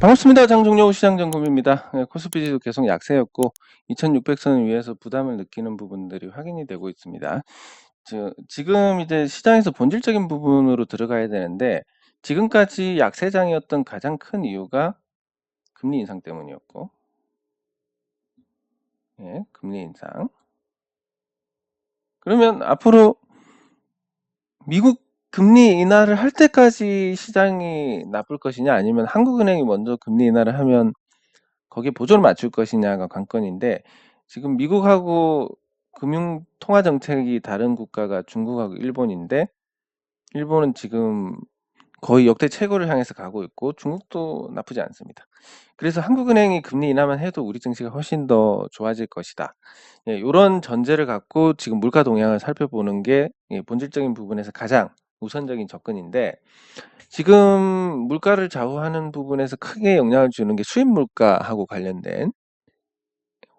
반갑습니다. 장종료 시장점검입니다. 네, 코스피 지수 계속 약세였고 2600선 위에서 부담을 느끼는 부분들이 확인이 되고 있습니다. 저, 지금 이제 시장에서 본질적인 부분으로 들어가야 되는데 지금까지 약세장이었던 가장 큰 이유가 금리 인상 때문이었고 예, 금리 인상 그러면 앞으로 미국 금리 인하를 할 때까지 시장이 나쁠 것이냐 아니면 한국은행이 먼저 금리 인하를 하면 거기에 보조를 맞출 것이냐가 관건인데 지금 미국하고 금융 통화 정책이 다른 국가가 중국하고 일본인데 일본은 지금 거의 역대 최고를 향해서 가고 있고 중국도 나쁘지 않습니다. 그래서 한국은행이 금리 인하만 해도 우리 증시가 훨씬 더 좋아질 것이다. 예, 이런 전제를 갖고 지금 물가 동향을 살펴보는 게 예, 본질적인 부분에서 가장 우선적인 접근인데 지금 물가를 좌우하는 부분에서 크게 영향을 주는 게 수입 물가하고 관련된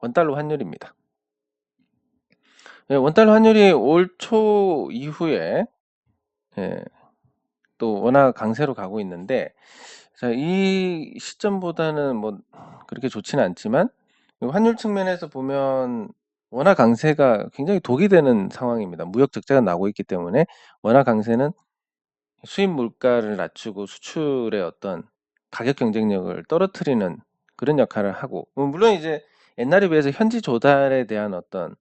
원달러 환율입니다. 예, 원달러 환율이 올 초 이후에 예, 또 워낙 강세로 가고 있는데 자, 이 시점보다는 뭐 그렇게 좋지는 않지만 환율 측면에서 보면 원화 강세가 굉장히 독이 되는 상황입니다. 무역 적자가 나고 있기 때문에 원화 강세는 수입 물가를 낮추고 수출의 어떤 가격 경쟁력을 떨어뜨리는 그런 역할을 하고 뭐 물론 이제 옛날에 비해서 현지 조달에 대한 어떤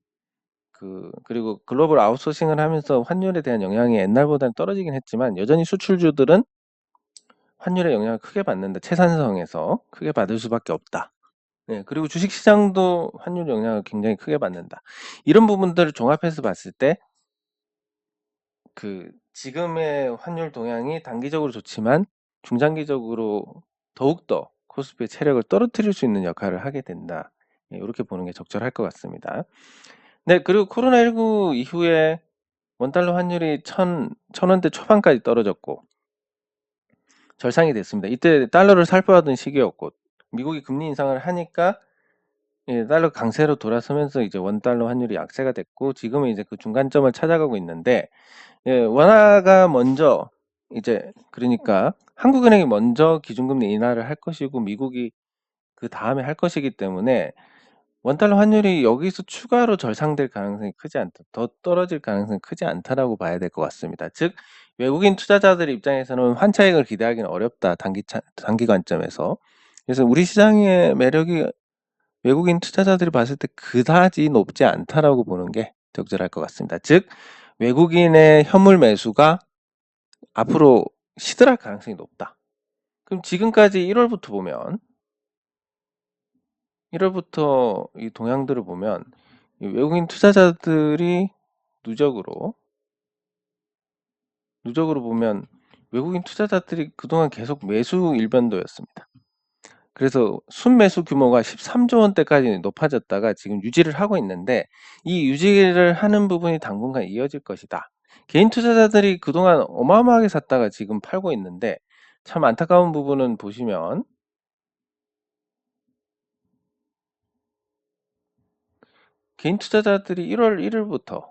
그 그리고 글로벌 아웃소싱을 하면서 환율에 대한 영향이 옛날보다는 떨어지긴 했지만 여전히 수출주들은 환율의 영향을 크게 받는다. 채산성에서 크게 받을 수밖에 없다. 네, 그리고 주식 시장도 환율 영향을 굉장히 크게 받는다. 이런 부분들을 종합해서 봤을 때 그 지금의 환율 동향이 단기적으로 좋지만 중장기적으로 더욱더 코스피의 체력을 떨어뜨릴 수 있는 역할을 하게 된다. 네, 이렇게 보는 게 적절할 것 같습니다. 네, 그리고 코로나19 이후에 원달러 환율이 천, 천 원대 초반까지 떨어졌고 절상이 됐습니다. 이때 달러를 살포하던 시기였고 미국이 금리 인상을 하니까 예, 달러 강세로 돌아서면서 이제 원 달러 환율이 약세가 됐고 지금은 이제 그 중간점을 찾아가고 있는데 예, 원화가 먼저 이제 그러니까 한국은행이 먼저 기준금리 인하를 할 것이고 미국이 그 다음에 할 것이기 때문에 원달러 환율이 여기서 추가로 절상될 가능성이 크지 않다. 더 떨어질 가능성이 크지 않다라고 봐야 될 것 같습니다. 즉 외국인 투자자들 입장에서는 환차익을 기대하기는 어렵다. 단기 차, 단기 관점에서. 그래서 우리 시장의 매력이 외국인 투자자들이 봤을 때 그다지 높지 않다라고 보는 게 적절할 것 같습니다. 즉 외국인의 현물 매수가 앞으로 시들할 가능성이 높다. 그럼 지금까지 1월부터 보면 1월부터 이 동향들을 보면 외국인 투자자들이 누적으로 누적으로 보면 외국인 투자자들이 그동안 계속 매수 일변도였습니다. 그래서 순매수 규모가 13조 원대까지 높아졌다가 지금 유지를 하고 있는데 이 유지를 하는 부분이 당분간 이어질 것이다. 개인 투자자들이 그동안 어마어마하게 샀다가 지금 팔고 있는데 참 안타까운 부분은 보시면 개인 투자자들이 1월 1일부터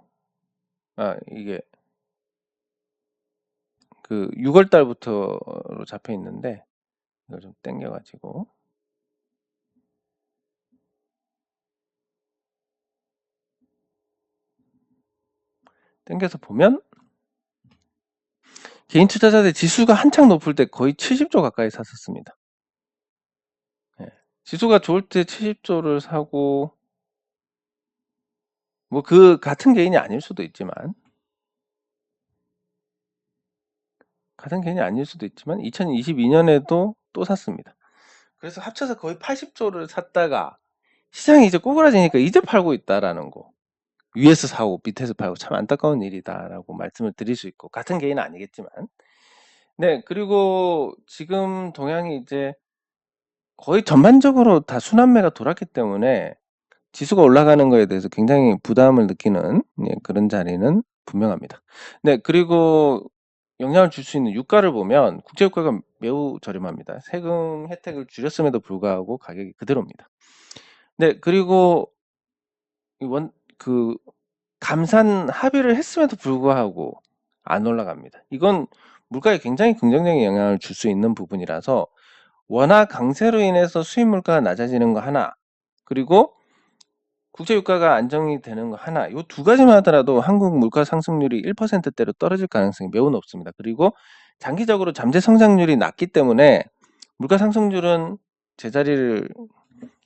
아 이게 그 6월 달부터로 잡혀 있는데 이걸 좀 땡겨 가지고 땡겨서 보면 개인 투자자들 지수가 한창 높을 때 거의 70조 가까이 샀었습니다. 네. 지수가 좋을 때 70조를 사고 뭐 그 같은 개인이 아닐 수도 있지만 같은 개인이 아닐 수도 있지만 2022년에도 또 샀습니다. 그래서 합쳐서 거의 80조를 샀다가 시장이 이제 꼬그라지니까 이제 팔고 있다라는 거. 위에서 사고 밑에서 팔고 참 안타까운 일이다라고 말씀을 드릴 수 있고 같은 개인은 아니겠지만 네 그리고 지금 동향이 이제 거의 전반적으로 다 순환매가 돌았기 때문에 지수가 올라가는 거에 대해서 굉장히 부담을 느끼는 예, 그런 자리는 분명합니다. 네 그리고 영향을 줄 수 있는 유가를 보면 국제 유가가 매우 저렴합니다. 세금 혜택을 줄였음에도 불구하고 가격이 그대로입니다. 네 그리고 원, 그 감산 합의를 했음에도 불구하고 안 올라갑니다. 이건 물가에 굉장히 긍정적인 영향을 줄 수 있는 부분이라서 원화 강세로 인해서 수입 물가가 낮아지는 거 하나, 그리고 국제 유가가 안정이 되는 거 하나, 요두 가지만 하더라도 한국 물가 상승률이 1%대로 떨어질 가능성이 매우 높습니다. 그리고 장기적으로 잠재 성장률이 낮기 때문에 물가 상승률은 제자리를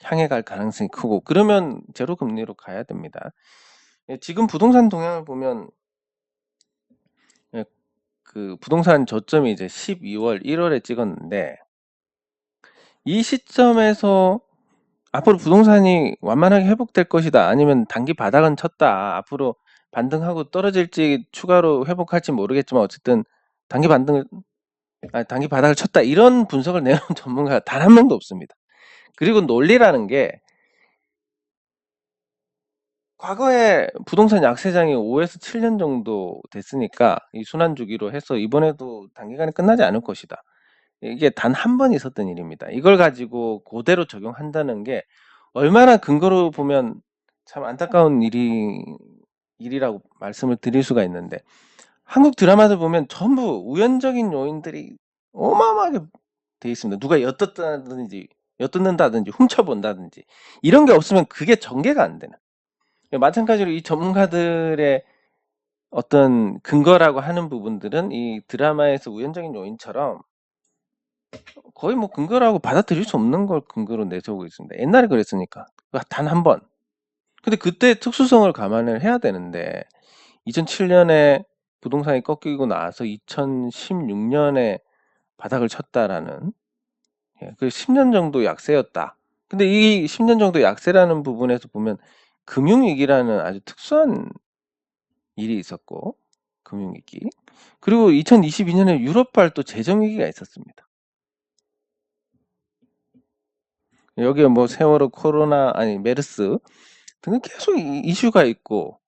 향해 갈 가능성이 크고 그러면 제로 금리로 가야 됩니다. 예, 지금 부동산 동향을 보면 예, 그 부동산 저점이 이제 12월, 1월에 찍었는데 이 시점에서 앞으로 부동산이 완만하게 회복될 것이다. 아니면 단기 바닥은 쳤다. 앞으로 반등하고 떨어질지 추가로 회복할지 모르겠지만 어쨌든 단기 반등을 아, 단기 바닥을 쳤다. 이런 분석을 내놓은 전문가가 단 한 명도 없습니다. 그리고 논리라는 게 과거에 부동산 약세장이 5에서 7년 정도 됐으니까 이 순환 주기로 해서 이번에도 단기간에 끝나지 않을 것이다. 이게 단 한 번 있었던 일입니다. 이걸 가지고 그대로 적용한다는 게 얼마나 근거로 보면 참 안타까운 일이 일이라고 말씀을 드릴 수가 있는데 한국 드라마들 보면 전부 우연적인 요인들이 어마어마하게 돼 있습니다. 누가 엿듣다든지 엿듣는다든지 훔쳐본다든지 이런 게 없으면 그게 전개가 안 되는. 마찬가지로 이 전문가들의 어떤 근거라고 하는 부분들은 이 드라마에서 우연적인 요인처럼 거의 뭐 근거라고 받아들일 수 없는 걸 근거로 내세우고 있습니다. 옛날에 그랬으니까 단 한 번. 근데 그때 특수성을 감안을 해야 되는데 2007년에 부동산이 꺾이고 나서 2016년에 바닥을 쳤다라는 예, 그 10년 정도 약세였다. 근데 이 10년 정도 약세라는 부분에서 보면 금융위기라는 아주 특수한 일이 있었고 금융위기 그리고 2022년에 유럽발 또 재정위기가 있었습니다. 여기에 뭐 세월호 코로나 아니 메르스 등은 계속 이슈가 있고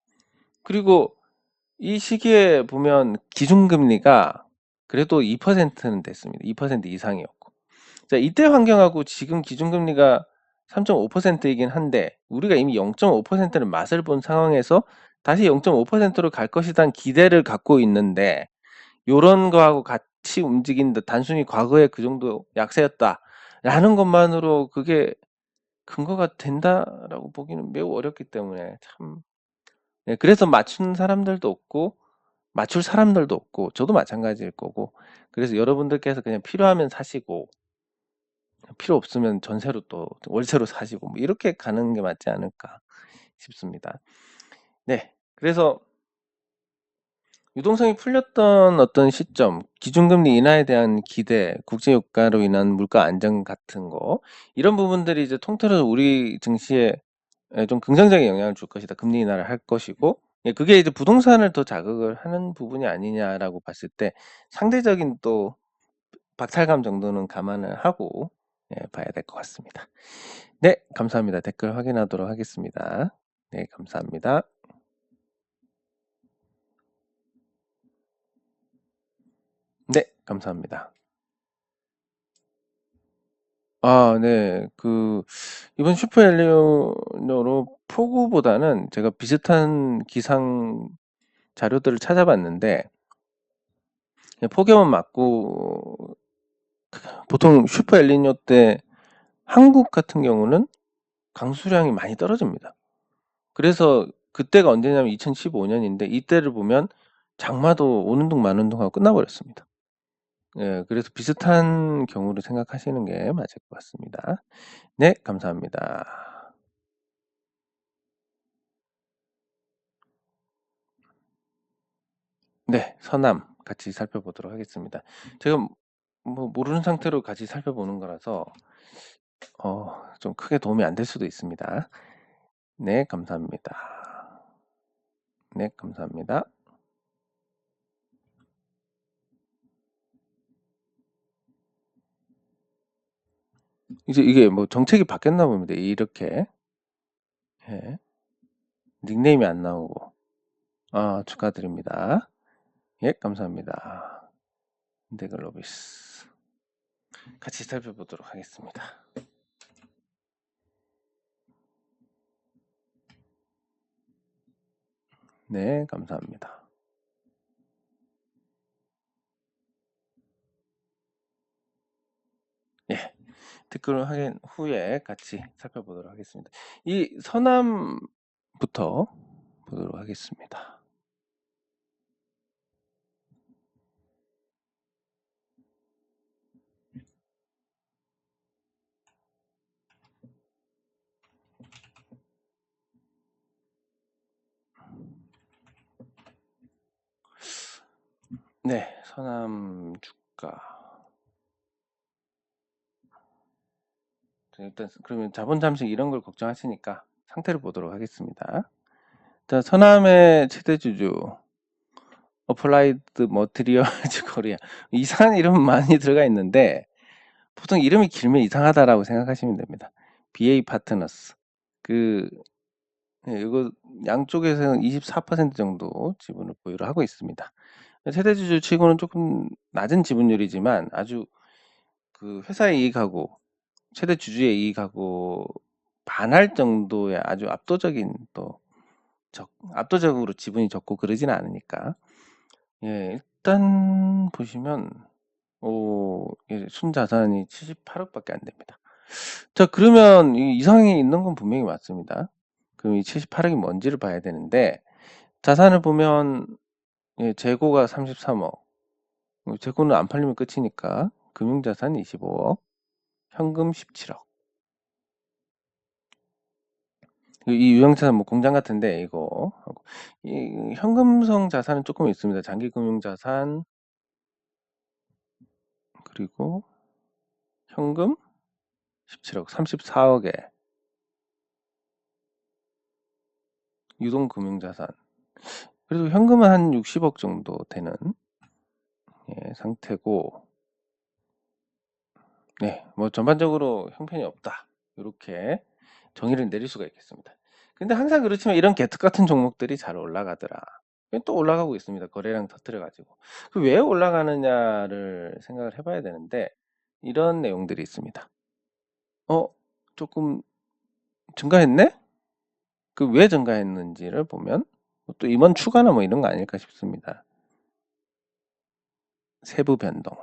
그리고 이 시기에 보면 기준금리가 그래도 2%는 됐습니다. 2% 이상이었고 자 이때 환경하고 지금 기준금리가 3.5%이긴 한데 우리가 이미 0.5%는 맛을 본 상황에서 다시 0.5%로 갈 것이란 기대를 갖고 있는데 요런 거하고 같이 움직인다. 단순히 과거에 그 정도 약세였다라는 것만으로 그게 근거가 된다라고 보기는 매우 어렵기 때문에 참 네, 그래서 맞춘 사람들도 없고 맞출 사람들도 없고 저도 마찬가지일 거고 그래서 여러분들께서 그냥 필요하면 사시고 필요 없으면 전세로 또 월세로 사시고 뭐 이렇게 가는 게 맞지 않을까 싶습니다. 네. 그래서 유동성이 풀렸던 어떤 시점, 기준금리 인하에 대한 기대, 국제유가로 인한 물가 안정 같은 거 이런 부분들이 이제 통틀어서 우리 증시에 좀 긍정적인 영향을 줄 것이다. 금리 인하를 할 것이고 예, 그게 이제 부동산을 더 자극을 하는 부분이 아니냐라고 봤을 때 상대적인 또 박탈감 정도는 감안을 하고 예, 봐야 될 것 같습니다. 네, 감사합니다. 댓글 확인하도록 하겠습니다. 네, 감사합니다. 네, 감사합니다. 아, 네. 그 이번 슈퍼 엘 니뇨로 폭우보다는 제가 비슷한 기상 자료들을 찾아봤는데 폭염은 맞고 보통 슈퍼 엘니뇨 때 한국 같은 경우는 강수량이 많이 떨어집니다. 그래서 그때가 언제냐면 2015년인데 이때를 보면 장마도 오는 둥 마는 둥 하고 끝나버렸습니다. 예, 그래서 비슷한 경우로 생각하시는 게 맞을 것 같습니다. 네, 감사합니다. 네, 서남 같이 살펴보도록 하겠습니다. 제가 뭐 모르는 상태로 같이 살펴보는 거라서 어, 좀 크게 도움이 안 될 수도 있습니다. 네, 감사합니다. 네, 감사합니다. 이제 이게 뭐 정책이 바뀌었나 봅니다. 이렇게 예. 닉네임이 안 나오고 아 축하드립니다. 예 감사합니다. 데글로비스 같이 살펴보도록 하겠습니다. 네 감사합니다. 예 댓글 확인 후에 같이 살펴보도록 하겠습니다. 이 서남부터 보도록 하겠습니다. 네, 서남 주가. 자, 일단 그러면 자본 잠식 이런 걸 걱정하시니까 상태를 보도록 하겠습니다. 자, 서남의 최대 주주 어플라이드 머티리얼즈 코리아 이상한 이름 많이 들어가 있는데 보통 이름이 길면 이상하다라고 생각하시면 됩니다. BA 파트너스 그 네, 이거 양쪽에서는 24% 정도 지분을 보유를 하고 있습니다. 최대 주주 치고는 조금 낮은 지분율이지만 아주 그 회사의 이익하고 최대 주주의 이익하고 반할 정도의 아주 압도적인 또 적, 압도적으로 지분이 적고 그러진 않으니까 예, 일단 보시면 오, 예, 순자산이 78억밖에 안 됩니다. 자, 그러면 이 이상이 있는 건 분명히 맞습니다. 그럼 이 78억이 뭔지를 봐야 되는데 자산을 보면 예, 재고가 33억. 어, 재고는 안 팔리면 끝이니까 금융자산 25억, 현금 17억. 이 유형자산 뭐 공장 같은데 이거 이 현금성 자산은 조금 있습니다. 장기금융자산 그리고 현금 17억, 34억에 유동금융자산 그래도 현금은 한 60억 정도 되는 예, 상태고 네, 뭐 전반적으로 형편이 없다. 이렇게 정의를 내릴 수가 있겠습니다. 근데 항상 그렇지만 이런 개특 같은 종목들이 잘 올라가더라. 또 올라가고 있습니다. 거래량 터트려 가지고. 그 왜 올라가느냐를 생각을 해봐야 되는데 이런 내용들이 있습니다. 어, 조금 증가했네? 그 왜 증가했는지를 보면 또 임원 추가나 뭐 이런 거 아닐까 싶습니다. 세부 변동.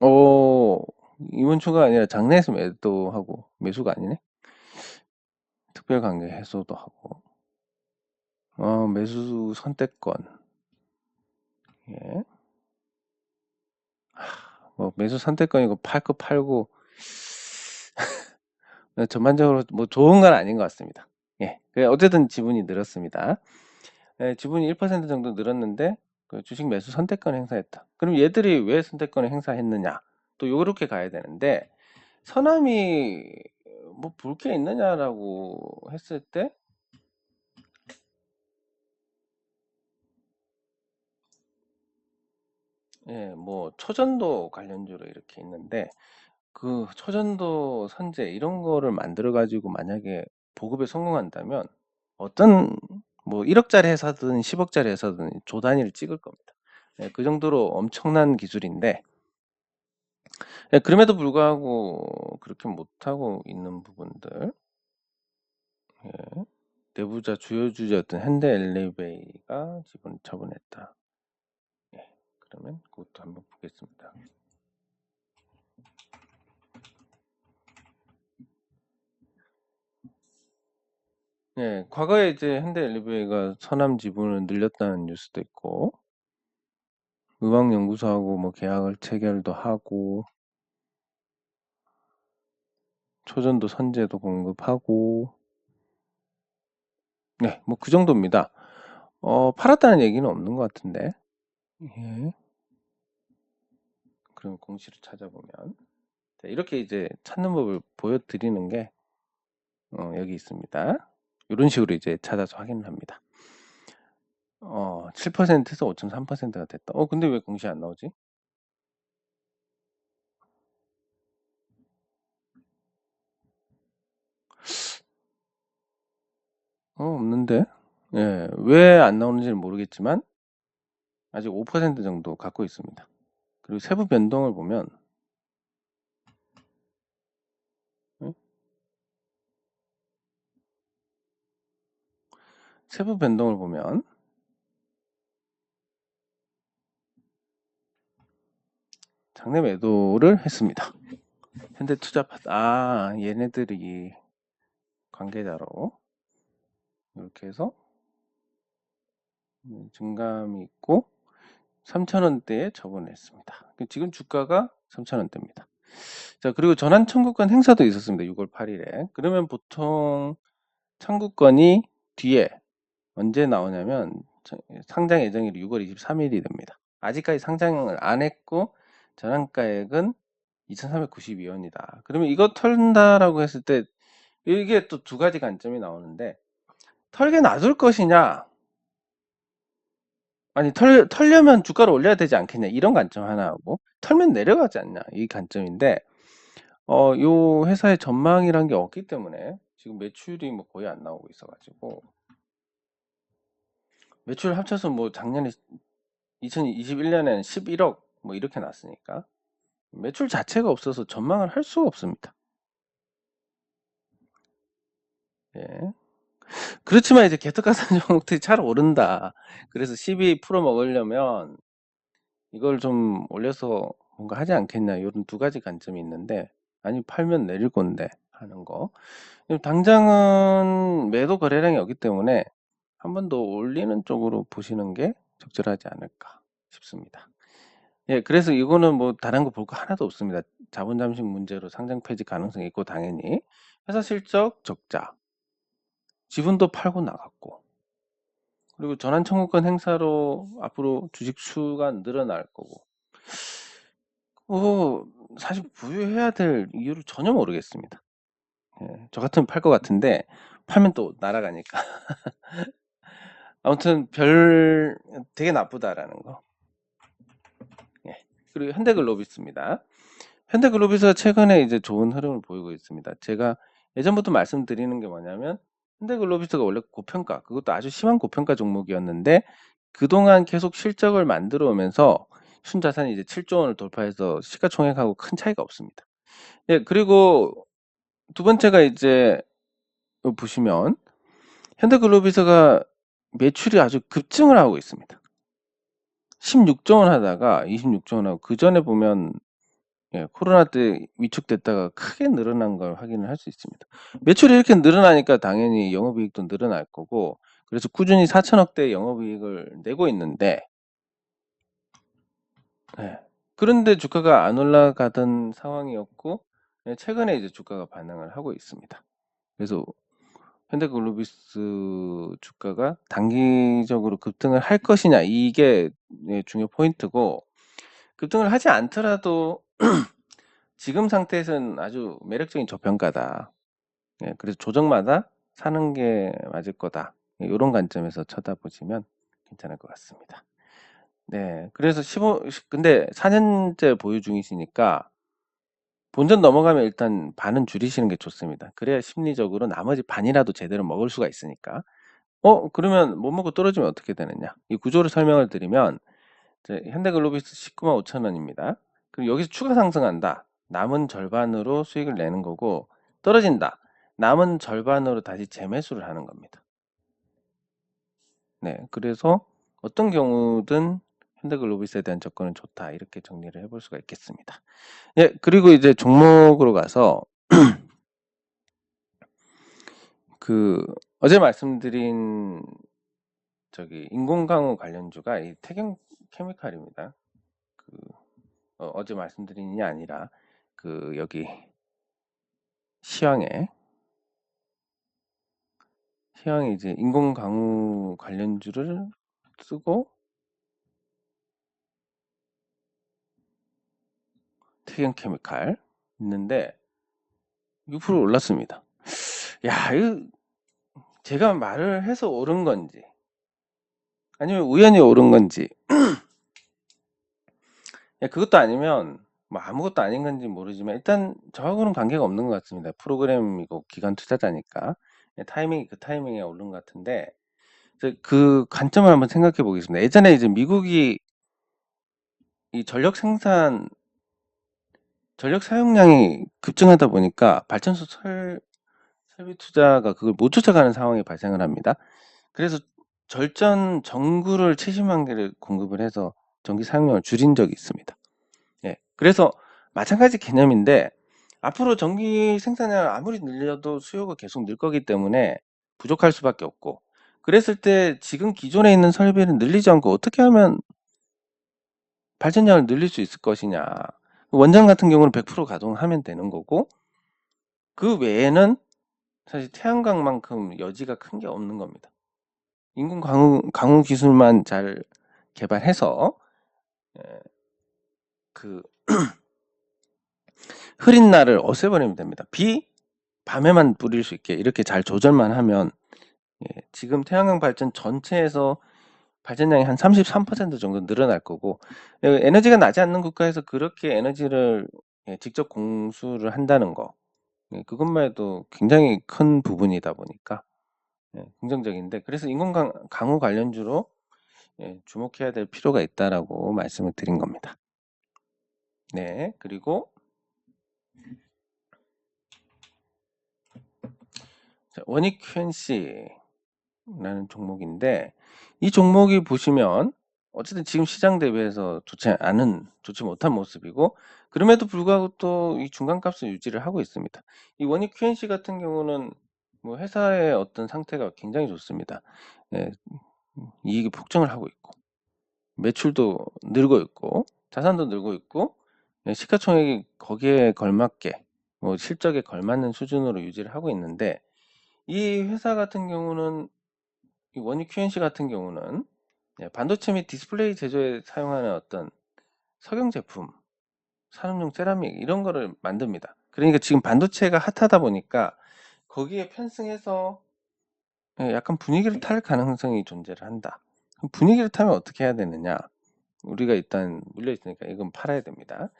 오, 임원 추가 아니라 장내에서 매도 하고 매수가 아니네. 특별 관계 해소도 하고. 어, 매수 선택권. 예. 하, 뭐 매수 선택권이고 팔고 팔고 전반적으로 뭐 좋은 건 아닌 것 같습니다. 예. 그 어쨌든 지분이 늘었습니다. 예, 지분이 1% 정도 늘었는데 그 주식 매수 선택권 행사했다. 그럼 얘들이 왜 선택권을 행사했느냐? 또 요렇게 가야 되는데 서남이 뭐 볼 게 있느냐라고 했을 때 예, 뭐 초전도 관련주로 이렇게 있는데 그 초전도 선제 이런 거를 만들어 가지고 만약에 보급에 성공한다면 어떤 뭐 1억짜리 회사든 10억짜리 회사든 조 단위를 찍을 겁니다. 예, 그 정도로 엄청난 기술인데 예, 그럼에도 불구하고 그렇게 못하고 있는 부분들 예, 내부자 주요 주제였던 현대 엘리베이가 지분 처분했다. 예, 그러면 그것도 한번 보겠습니다. 예, 과거에 이제 현대 엘리베이가 서남 지분을 늘렸다는 뉴스도 있고, 의왕 연구소하고 뭐 계약을 체결도 하고, 초전도 선제도 공급하고, 네, 뭐 그 정도입니다. 어, 팔았다는 얘기는 없는 것 같은데, 예. 그럼 공시를 찾아보면, 자, 이렇게 이제 찾는 법을 보여드리는 게, 어, 여기 있습니다. 이런 식으로 이제 찾아서 확인을 합니다. 어, 7%에서 5.3%가 됐다. 어, 근데 왜 공시 안 나오지? 어, 없는데? 예, 왜 안 나오는지는 모르겠지만, 아직 5% 정도 갖고 있습니다. 그리고 세부 변동을 보면, 세부 변동을 보면, 장내 매도를 했습니다. 현대 투자파트 아 얘네들이 관계자로 이렇게 해서 음, 증감이 있고 3,000원대에 처분했습니다. 지금 주가가 3,000원대입니다. 자, 그리고 전환 청구권 행사도 있었습니다. 6월 8일에. 그러면 보통 청구권이 뒤에 언제 나오냐면 상장 예정일이 6월 23일이 됩니다. 아직까지 상장을 안 했고 전환가액은 2,392원이다. 그러면 이거 털는다라고 했을 때 이게 또 두 가지 관점이 나오는데 털게 놔둘 것이냐 아니 털, 털려면 주가를 올려야 되지 않겠냐 이런 관점 하나 하고 털면 내려가지 않냐 이 관점인데 어, 요 회사의 전망이란 게 없기 때문에 지금 매출이 뭐 거의 안 나오고 있어가지고 매출 합쳐서 뭐 작년에 2021년에는 11억 뭐 이렇게 났으니까 매출 자체가 없어서 전망을 할 수가 없습니다. 예. 그렇지만 이제 개특가산 종목들이 잘 오른다. 그래서 12% 먹으려면 이걸 좀 올려서 뭔가 하지 않겠냐 이런 두 가지 관점이 있는데 아니 팔면 내릴 건데 하는 거 당장은 매도 거래량이 없기 때문에 한 번 더 올리는 쪽으로 보시는 게 적절하지 않을까 싶습니다. 예, 그래서 이거는 뭐 다른 거 볼 거 하나도 없습니다. 자본 잠식 문제로 상장 폐지 가능성이 있고 당연히 회사 실적 적자 지분도 팔고 나갔고 그리고 전환 청구권 행사로 앞으로 주식 수가 늘어날 거고 뭐 사실 부유해야 될 이유를 전혀 모르겠습니다. 예, 저 같으면 팔 것 같은데 팔면 또 날아가니까 아무튼 별 되게 나쁘다라는 거. 예. 그리고 현대글로비스입니다. 현대글로비스가 최근에 이제 좋은 흐름을 보이고 있습니다. 제가 예전부터 말씀드리는 게 뭐냐면 현대글로비스가 원래 고평가, 그것도 아주 심한 고평가 종목이었는데 그동안 계속 실적을 만들어 오면서 순자산이 이제 7조 원을 돌파해서 시가총액하고 큰 차이가 없습니다. 예, 그리고 두 번째가 이제 보시면 현대글로비스가 매출이 아주 급증을 하고 있습니다. 16조 원 하다가 26조 원 하고 그 전에 보면 예, 코로나 때 위축됐다가 크게 늘어난 걸 확인을 할 수 있습니다. 매출이 이렇게 늘어나니까 당연히 영업이익도 늘어날 거고 그래서 꾸준히 4천억대 영업이익을 내고 있는데 예, 그런데 주가가 안 올라가던 상황이었고 예, 최근에 이제 주가가 반응을 하고 있습니다. 그래서 현대글로비스 주가가 단기적으로 급등을 할 것이냐 이게 네, 중요 포인트고 급등을 하지 않더라도 지금 상태에서는 아주 매력적인 저평가다. 예, 그래서 조정마다 사는 게 맞을 거다. 이런 관점에서 쳐다보시면 괜찮을 것 같습니다. 네, 그래서 15, 근데 4년째 보유 중이시니까 본전 넘어가면 일단 반은 줄이시는 게 좋습니다. 그래야 심리적으로 나머지 반이라도 제대로 먹을 수가 있으니까. 어, 그러면 못 먹고 떨어지면 어떻게 되느냐? 이 구조를 설명을 드리면 현대글로비스 19만 5천 원입니다. 그럼 여기서 추가 상승한다. 남은 절반으로 수익을 내는 거고 떨어진다. 남은 절반으로 다시 재매수를 하는 겁니다. 네, 그래서 어떤 경우든 현대글로비스에 대한 접근은 좋다. 이렇게 정리를 해볼 수가 있겠습니다. 예, 그리고 이제 종목으로 가서 그 어제 말씀드린 저기 인공강우 관련주가 이 태경 케미칼입니다. 그 어, 제 말씀드린 게 아니라 그 여기 시황에 시황에 이제 인공강우 관련주를 쓰고 태경 케미칼 있는데 6% 올랐습니다. 야, 이거 제가 말을 해서 옳은 건지 아니면 우연히 옳은 건지 그것도 아니면 뭐 아무것도 아닌 건지 모르지만 일단 저하고는 관계가 없는 것 같습니다. 프로그램이고 기관 투자자니까 타이밍이 그 타이밍에 오른 것 같은데 그 관점을 한번 생각해 보겠습니다. 예전에 이제 미국이 이 전력 생산 전력 사용량이 급증하다 보니까 발전소 설, 설비 투자가 그걸 못 쫓아가는 상황이 발생을 합니다. 그래서 절전 전구를 70만 개를 공급을 해서 전기 사용량을 줄인 적이 있습니다. 예. 그래서 마찬가지 개념인데 앞으로 전기 생산량을 아무리 늘려도 수요가 계속 늘 거기 때문에 부족할 수밖에 없고 그랬을 때 지금 기존에 있는 설비를 늘리지 않고 어떻게 하면 발전량을 늘릴 수 있을 것이냐. 원전 같은 경우는 100% 가동하면 되는 거고 그 외에는 사실 태양광만큼 여지가 큰 게 없는 겁니다. 인공 강우, 강우 기술만 잘 개발해서 예, 그 흐린 날을 없애버리면 됩니다. 비 밤에만 뿌릴 수 있게 이렇게 잘 조절만 하면 예, 지금 태양광 발전 전체에서 발전량이 한 33% 정도 늘어날 거고 예, 에너지가 나지 않는 국가에서 그렇게 에너지를 예, 직접 공수를 한다는 거 예, 그것만 해도 굉장히 큰 부분이다 보니까 예, 긍정적인데 그래서 인공 강, 강우 관련주로 예, 주목해야 될 필요가 있다라고 말씀을 드린 겁니다. 네, 그리고 자, 원익 QNC라는 종목인데 이 종목이 보시면 어쨌든 지금 시장 대비해서 좋지 않은 좋지 못한 모습이고 그럼에도 불구하고 또 이 중간값을 유지를 하고 있습니다. 이 원익 QNC 같은 경우는 뭐 회사의 어떤 상태가 굉장히 좋습니다. 예, 이익이 폭증을 하고 있고 매출도 늘고 있고 자산도 늘고 있고 예, 시가총액이 거기에 걸맞게 뭐 실적에 걸맞는 수준으로 유지를 하고 있는데 이 회사 같은 경우는 이 원익 QNC 같은 경우는 예, 반도체 및 디스플레이 제조에 사용하는 어떤 석영 제품, 산업용 세라믹 이런 거를 만듭니다. 그러니까 지금 반도체가 핫하다 보니까 거기에 편승해서 예, 약간 분위기를 탈 가능성이 존재를 한다. 분위기를 타면 어떻게 해야 되느냐? 우리가 일단 물려 있으니까 이건 팔아야 됩니다.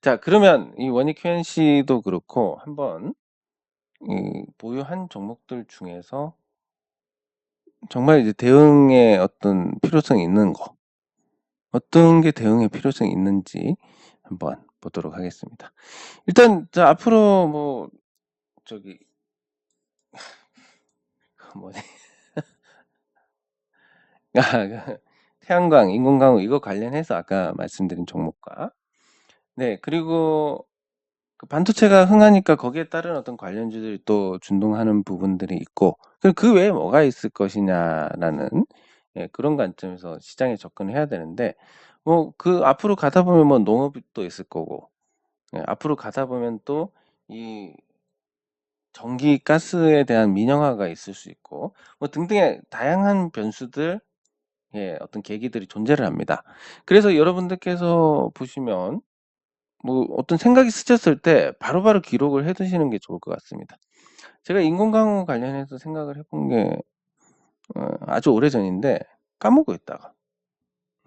자, 그러면 이 원익 QNC도 그렇고 한번 이 보유한 종목들 중에서 정말 이제 대응의 어떤 필요성이 있는 거. 어떤 게 대응의 필요성이 있는지 한번 보도록 하겠습니다. 일단 자 앞으로 뭐 저기 뭐지? 아, 태양광, 인공강우 이거 관련해서 아까 말씀드린 종목과. 네 그리고 그 반도체가 흥하니까 거기에 따른 어떤 관련주들이 또 준동하는 부분들이 있고 그 외에 뭐가 있을 것이냐라는 예, 그런 관점에서 시장에 접근해야 되는데 뭐 그 앞으로 가다 보면 뭐 농업도 있을 거고 예, 앞으로 가다 보면 또 이 전기 가스에 대한 민영화가 있을 수 있고 뭐 등등의 다양한 변수들 예, 어떤 계기들이 존재를 합니다. 그래서 여러분들께서 보시면 뭐 어떤 생각이 스쳤을 때 바로바로 기록을 해 두시는 게 좋을 것 같습니다. 제가 인공강우 관련해서 생각을 해 본 게 어, 아주 오래전인데 까먹고 있다가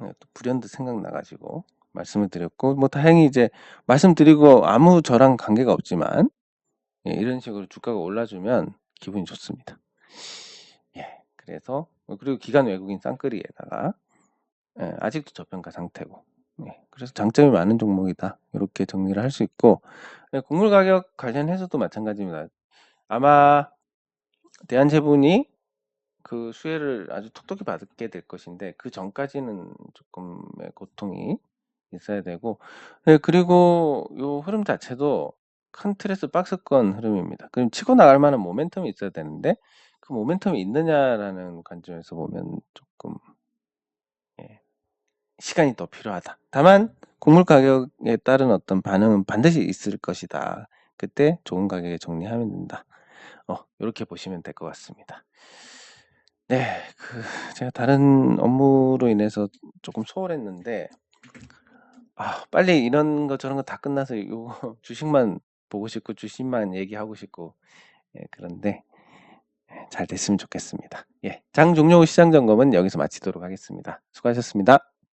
예, 또 불현듯 생각나 가지고 말씀을 드렸고 뭐 다행히 이제 말씀드리고 아무 저랑 관계가 없지만 예, 이런 식으로 주가가 올라주면 기분이 좋습니다. 예, 그래서 어, 그리고 기간 외국인 쌍끌이에다가 예, 아직도 저평가 상태고 예, 그래서 장점이 많은 종목이다 이렇게 정리를 할 수 있고 예, 곡물 가격 관련해서도 마찬가지입니다. 아마 대한제분이 그 수혜를 아주 톡톡히 받게 될 것인데 그 전까지는 조금의 고통이 있어야 되고 네, 그리고 요 흐름 자체도 큰 틀에서 박스권 흐름입니다. 그럼 치고 나갈 만한 모멘텀이 있어야 되는데 그 모멘텀이 있느냐라는 관점에서 보면 조금 예, 시간이 더 필요하다. 다만 곡물 가격에 따른 어떤 반응은 반드시 있을 것이다. 그때 좋은 가격에 정리하면 된다. 어, 이렇게 보시면 될 것 같습니다. 네, 그 제가 다른 업무로 인해서 조금 소홀했는데 아, 빨리 이런 거 저런 거 다 끝나서 요 주식만 보고 싶고 주식만 얘기하고 싶고 예, 그런데 예, 잘 됐으면 좋겠습니다. 예, 장 종료 후 시장 점검은 여기서 마치도록 하겠습니다. 수고하셨습니다.